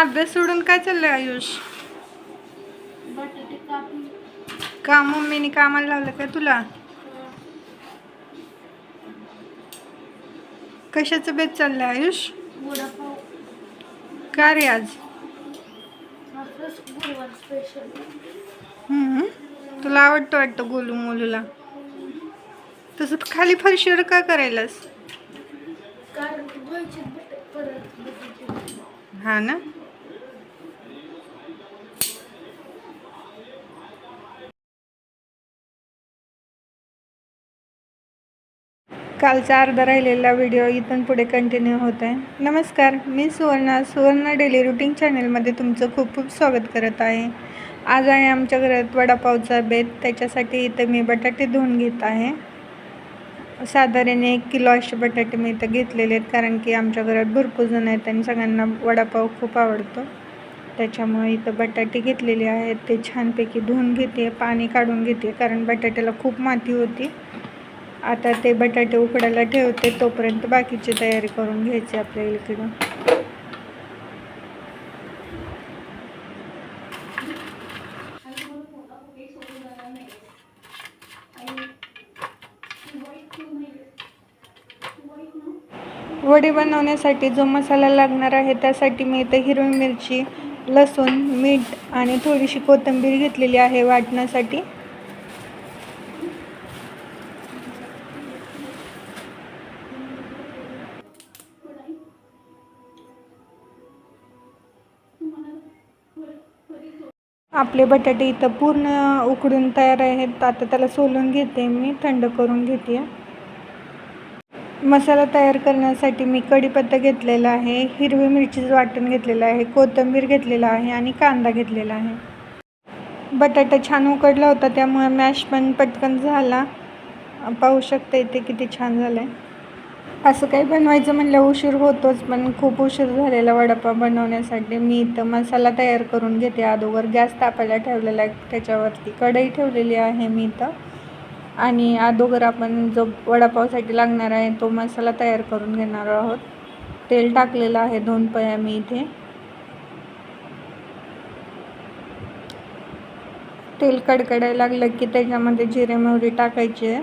अभ्यास सोडून काय चाललंय आयुष? का मम्मीने कामाला लावलं का तुला? कशाचं बेत चाललंय आयुष? का रे आज. तुला आवडतं वाटतं गोलू मोलूला? तसं खाली फरशीवर का करायलास? हा ना? कालचा अर्धा राहिलेला व्हिडिओ इथून पुढे कंटिन्यू होत आहे नमस्कार मी सुवर्णा. सुवर्णा डेली रुटीन चॅनलमध्ये तुमचं खूप खूप स्वागत करत आहे. आज आहे आमच्या घरात वडापावचा बेत. त्याच्यासाठी इथं मी बटाटे धुवून घेत आहे. साधारण एक किलो असे बटाटे मी इथं घेतलेले आहेत कारण की आमच्या घरात भरपूर जण आहेत आणि सगळ्यांना वडापाव खूप आवडतो. त्याच्यामुळे इथं बटाटे घेतलेले आहेत. ते छानपैकी धुवून घेते पाणी काढून घेते कारण बटाट्याला खूप माती होती. आता ते बटाटे उकडायला ठेवते तोपर्यंत बाकीची तयारी करून घ्यायची आपल्या इकडं वडे बनवण्यासाठी जो मसाला लागणार आहे त्यासाठी मी इथं हिरवी मिरची लसूण मीठ आणि थोडीशी कोथिंबीर घेतलेली आहे वाटण्यासाठी. आपले बटाटे इथं पूर्ण उकडून तयार आहेत. आता त्याला सोलून घेते मी थंड करून घेते. मसाला तयार करण्यासाठी मी कढीपत्ता घेतलेला आहे हिरवी मिरचीचं वाटण घेतलेलं आहे कोथिंबीर घेतलेला आहे आणि कांदा घेतलेला आहे. बटाटा छान उकडला होता त्यामुळे मॅश पण पटकन झाला. पाहू शकता इथे किती छान झालं आहे असं काही बनवायचं म्हणलं उशीर होतोच पण खूप उशीर झालेला वडापाव बनवण्यासाठी. मी इथं मसाला तयार करून घेते. अगोदर गॅस तापायला ठेवलेला आहे. त्याच्यावरती कढई ठेवलेली आहे मी इथं. आणि अगोदर आपण जो वडापावसाठी लागणार आहे तो मसाला तयार करून घेणार आहोत. तेल टाकलेलं आहे. दोन पया मी इथे. तेल कडकडायला लागलं की त्याच्यामध्ये जिरे मोहरी टाकायची. आहे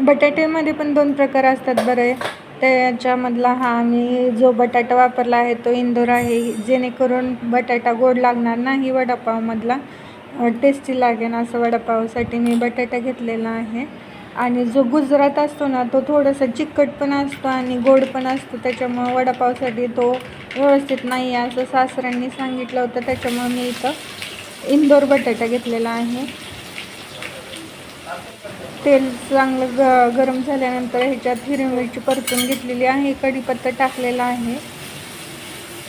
बटाट्यामध्ये पण दोन प्रकार असतात बरे. त्याच्यामधला हा मी जो बटाटा वापरला आहे तो इंदोर आहे. जेणेकरून बटाटा गोड लागणार नाही वडापावमधला. टेस्टी लागेल असं वडापावसाठी मी बटाटा घेतलेला आहे. आणि जो गुजरात असतो ना तो थोडासा चिकट पण असतो आणि गोड पण असतो. त्याच्यामुळं वडापावसाठी तो व्यवस्थित नाही आहे असं सासऱ्यांनी सांगितलं होतं. त्याच्यामुळं मी इथं इंदोर बटाटा घेतलेला आहे. तेल चांगलं ग गरम झाल्यानंतर ह्याच्यात हिरवी मिरची परतून घेतलेली आहे कढीपत्ता टाकलेला आहे.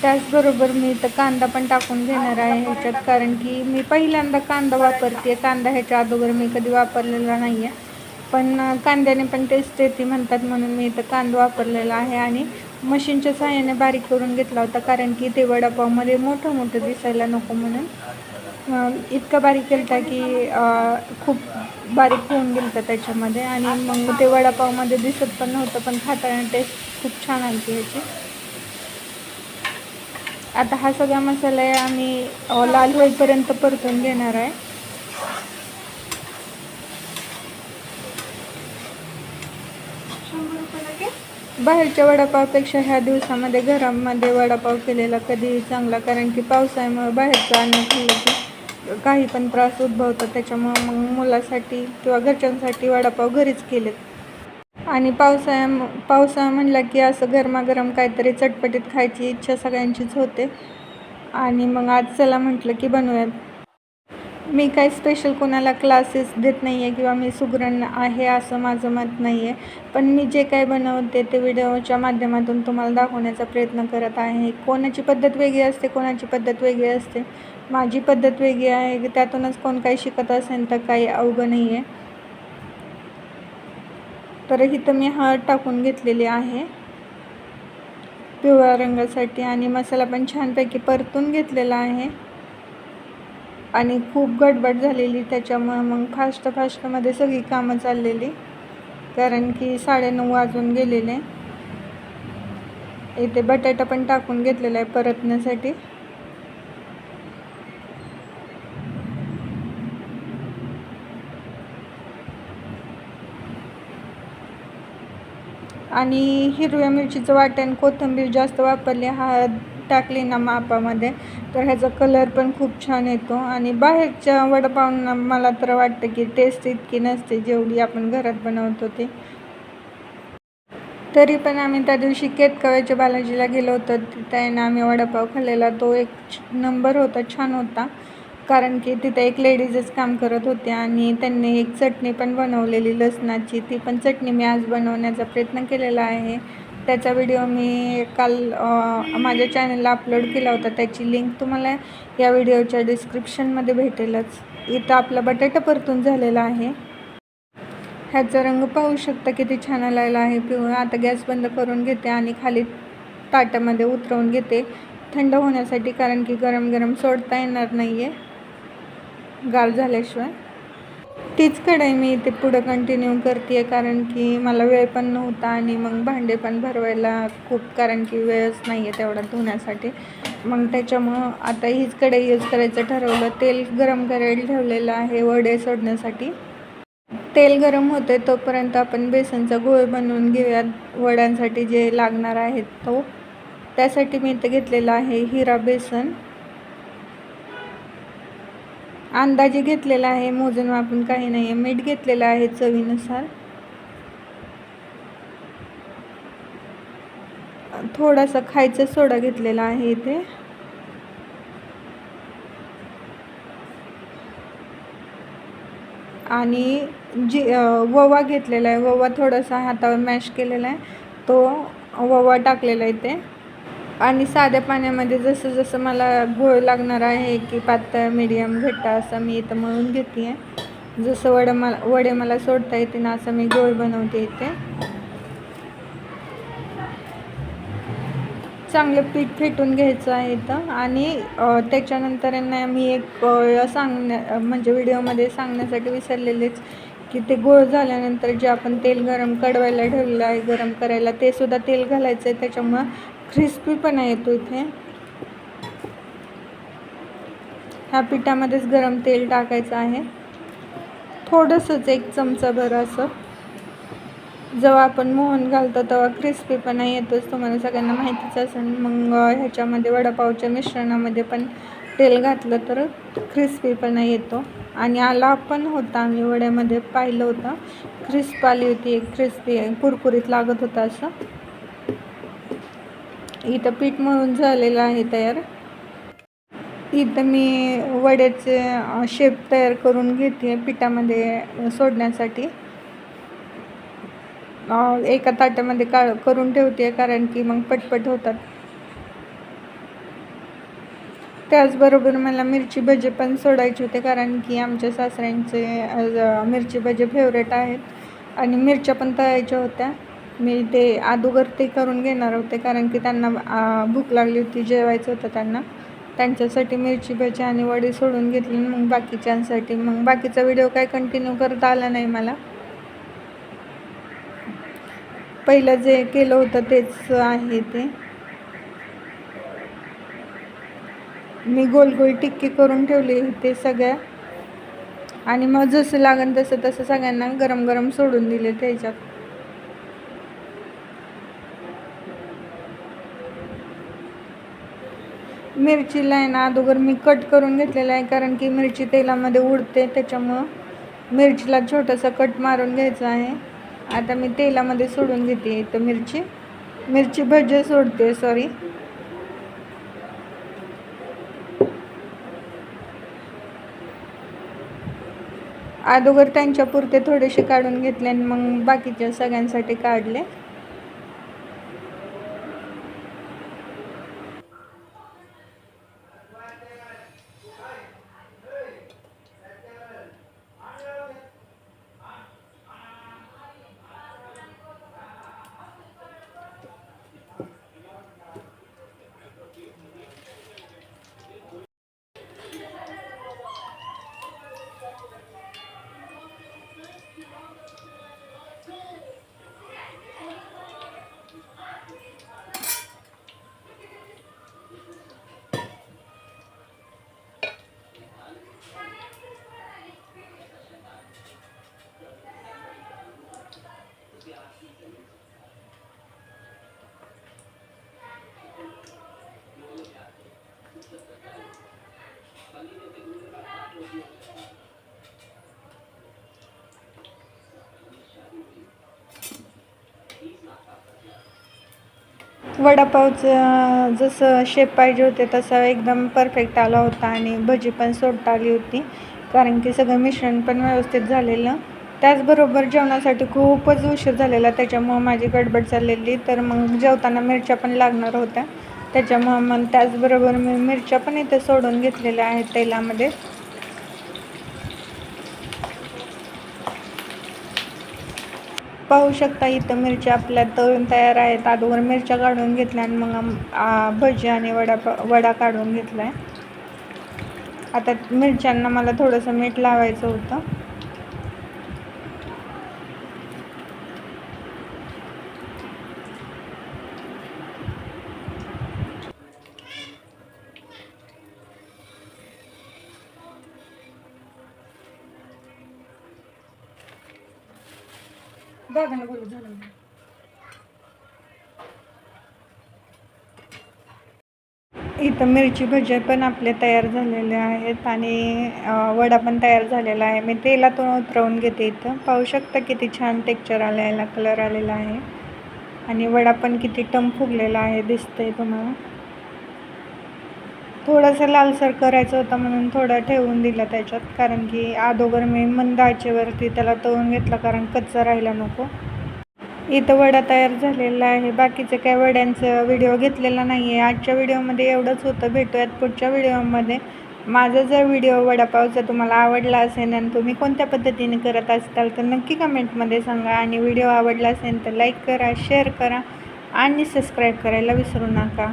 त्याचबरोबर मी इथं कांदा पण टाकून घेणार आहे ह्याच्यात कारण की मी पहिल्यांदा कांदा वापरते कांदा ह्याच्या अगोदर मी कधी वापरलेला नाही आहे पण कांद्याने पण टेस्ट येते म्हणतात म्हणून मी इथं कांदा वापरलेला आहे आणि मशीनच्या सहाय्याने बारीक करून घेतला होता कारण की ते वडापावमध्ये मोठं मोठं दिसायला नको म्हणून. इतकं बारीक केला की खूप बारीक होऊन गेलं होतं त्याच्यामध्ये. आणि मग ते वडापावमध्ये दिसत पण नव्हतं पण खाताना टेस्ट खूप छान आली ह्याची. आता हा सगळा मसाला आम्ही लाल होईपर्यंत परतून घेणार आहे. बाहेरच्या वडापावपेक्षा ह्या दिवसामध्ये घरामध्ये वडापाव केलेला कधी चांगला कारण की पावसाळ्यामुळे बाहेरचं अन्न खाल्लं की काही पण त्रास उद्भवतात त्याच्यामुळं मग मुलासाठी किंवा घरच्यांसाठी वडापाव घरीच केलेत. आणि पावसाळ्या पावसाळा म्हणला की असं गरमागरम काहीतरी चटपटीत खायची इच्छा सगळ्यांचीच होते. आणि मग आज चला म्हटलं की बनवूयात. मी काही स्पेशल कोणाला क्लासेस देत नाही आहे किंवा मी सुगरण आहे असं माझं मत नाही आहे पण मी जे काही बनवते ते व्हिडिओच्या माध्यमातून तुम्हाला दाखवण्याचा प्रयत्न करत आहे. कोणाची पद्धत वेगळी असते कोणाची पद्धत वेगळी असते. माझी पद्धत वेगळी आहे की त्यातूनच कोण काही शिकत असेल तर काही अवघं नाही आहे तर इथं मी हळद टाकून घेतलेली आहे. पिवळ्या रंगासाठी आणि मसाला पण छानपैकी परतून घेतलेला आहे. आणि खूप गडबड झालेली त्याच्यामुळं मग फास्ट फास्टमध्ये सगळी कामं चाललेली. कारण की साडेनऊ वाजून गेलेले. इथे बटाटा पण टाकून घेतलेला आहे परतण्यासाठी. आणि हिरव्या मिरचीचं वाटण कोथिंबीर जास्त वापरली हळद टाकली ना मापामध्ये तर ह्याचा कलर पण खूप छान येतो. आणि बाहेरच्या वडापावना मला तर वाटतं की टेस्ट इतकी नसते जेवढी आपण घरात बनवतो ते. तरी पण आम्ही त्या दिवशी केतकव्याच्या बालाजीला गेलो होतो. तिथे आहे ना आम्ही वडापाव खाल्लेला. तो एक नंबर होता छान होता. कारण की तिथे एक लेडीजच काम करत होते आणि त्यांनी एक चटणी पण बनवलेली लसणाची. ती पण चटणी मी आज बनवण्याचा प्रयत्न केलेला आहे. त्याचा व्हिडिओ मी काल माझ्या चॅनलला अपलोड केला होता. त्याची लिंक तुम्हाला या व्हिडिओच्या डिस्क्रिप्शनमध्ये भेटेलच. इथं आपला बटाटा परतून झालेला आहे. ह्याचा रंग पाहू शकता किती छान आलेला आहे. पिवळा. आता गॅस बंद करून घेते आणि खाली ताटामध्ये उतरवून घेते. थंड होण्यासाठी कारण की गरम गरम सोडता येणार नाही आहे गार झाल्याशिवाय. तीच कढाई मी इथे पुढं कंटिन्यू करते कारण की मला वेळ पण नव्हता आणि मग भांडे पण भरवायला खूप कारण की वेळच नाही आहे तेवढा धुण्यासाठी. मग त्याच्यामुळं आता हीच कढई यूज करायचं ठरवलं. तेल गरम करायला ठेवलेलं आहे वडे सोडण्यासाठी. तेल गरम होते तोपर्यंत आपण बेसनचा गोळ बनवून घेऊयात वड्यांसाठी जे लागणार आहेत तो. त्यासाठी मी इथं घेतलेला आहे हिरा बेसन. अंदाजे घेतलेला आहे मोजून आपण काही नाही आहे मीठ घेतलेलं आहे चवीनुसार. थोडासा खायचा सोडा घेतलेला आहे इथे. आणि जी ववा घेतलेला आहे. ववा थोडासा हातावर मॅश केलेला आहे. तो ववा टाकलेला आहे ते आणि साध्या पाण्यामध्ये जसं जसं मला घोळ लागणार आहे की पातळ मीडियम घट्ट असं मी इथं मळून घेते आहे जसं वडं मला वडे मला सोडता येते ना असं मी घोळ बनवते इथे. चांगलं पीठ फेटून घ्यायचं आहे इथं. आणि त्याच्यानंतर यांना मी एक सांगण्या म्हणजे व्हिडिओमध्ये सांगण्यासाठी विसरलेलेच की ते गोळ झाल्यानंतर जे आपण तेल गरम कडवायला ठेवलेलं आहे गरम करायला ते सुद्धा तेल घालायचं आहे त्याच्यामुळं क्रिस्पीपणा येतो इथे. ह्या पिठामध्येच गरम तेल टाकायचं आहे. थोडंसंच एक चमचाभर असं. जेव्हा आपण मोहन घालतो तेव्हा क्रिस्पीपणा येतोच तुम्हाला सगळ्यांना माहितीच असेल. मग ह्याच्यामध्ये वडापावच्या मिश्रणामध्ये पण तेल घातलं तर क्रिस्पीपणा येतो. आणि आला पण होता आम्ही वड्यामध्ये पाहिलं होतं. क्रिस्प आली होती एक क्रिस्पी कुरकुरीत लागत होतं असं. इथं पीठ मळून झालेलं आहे तयार. इथं मी वड्याचे शेप तयार करून घेते पिठामध्ये सोडण्यासाठी. एका ताटामध्ये काळ करून ठेवते कारण की मग पटपट होतात. त्याचबरोबर मला मिरची भजे पण सोडायचे होते कारण की आमच्या सासऱ्यांचे मिरची भजे फेवरेट आहेत. आणि मिरच्या पण तळायच्या होत्या. मी ते अगोदर ते करून घेणार होते कारण की त्यांना भूक लागली होती जेवायचं होतं त्यांना. त्यांच्यासाठी मिरची भजी आणि वडी सोडून घेतली मग बाकीच्यांसाठी. मग बाकीचा व्हिडिओ काय कंटिन्यू करता आला नाही मला. पहिलं जे केलं होतं तेच आहे ते. मी गोल गोल टिक्की करून ठेवली ते सगळ्या. आणि मग जसं लागेल तसं तसं सगळ्यांना गरम गरम सोडून दिले त्याच्यात. मिरचीला आहे ना अगोदर मी कट करून घेतलेला आहे कारण की मिरची तेलामध्ये उडते त्याच्यामुळं मिरचीला छोटासा कट मारून घ्यायचा आहे. आता मी तेलामध्ये सोडून घेते इथं मिरची. मिरची भजी सोडते सॉरी अगोदर त्यांच्या पुरते थोडेसे काढून घेतले आणि मग बाकीच्या सगळ्यांसाठी काढले. वडापावचं जसं शेप पाहिजे होते तसं एकदम परफेक्ट आला होता आणि भजी पण सोडता आली होती. कारण की सगळं मिश्रण पण व्यवस्थित झालेलं. त्याचबरोबर जेवणासाठी खूपच उशीर झालेला त्याच्यामुळं माझी गडबड चाललेली. तर मग जेवताना मिरच्या पण लागणार होत्या. त्याच्यामुळं मग त्याचबरोबर मी मिरच्या पण इथे सोडून घेतलेल्या आहेत तेलामध्ये. पाहू शकता इथं मिरच्या आपल्या तळून तयार आहेत. अगोदर मिरच्या काढून घेतल्या आणि मग भजी आणि वडा वडा काढून घेतला आहे आता मिरच्यांना मला थोडंसं मीठ लावायचं होतं. दादाला बोलू झालं इथं मिरची भजे पण आपले तयार झालेले आहेत आणि वडा पण तयार झालेला आहे. मी तेलातून उतरवून घेते इथं. पाहू शकता किती छान टेक्चर आलेला कलर आलेला आहे. आणि वडा पण किती टम फुगलेला आहे दिसतंय तुम्हाला. थोडंसं लालसर करायचं होतं म्हणून थोडं ठेवून दिलं त्याच्यात. कारण की अगोदर मी मंद आचेवरती त्याला तळून घेतलं कारण कच्चा राहायला नको. इथं वडा तयार झालेला आहे. बाकीचे काय वड्यांचं व्हिडिओ घेतलेला नाही आहे आजच्या व्हिडिओमध्ये एवढंच होतं. भेटूयात पुढच्या व्हिडिओमध्ये माझा जर व्हिडिओ वडापावचा तुम्हाला आवडला असेल आणि तुम्ही कोणत्या पद्धतीने करत असाल तर नक्की कमेंटमध्ये सांगा. आणि व्हिडिओ आवडला असेल तर लाईक करा शेअर करा आणि सबस्क्राईब करायला विसरू नका.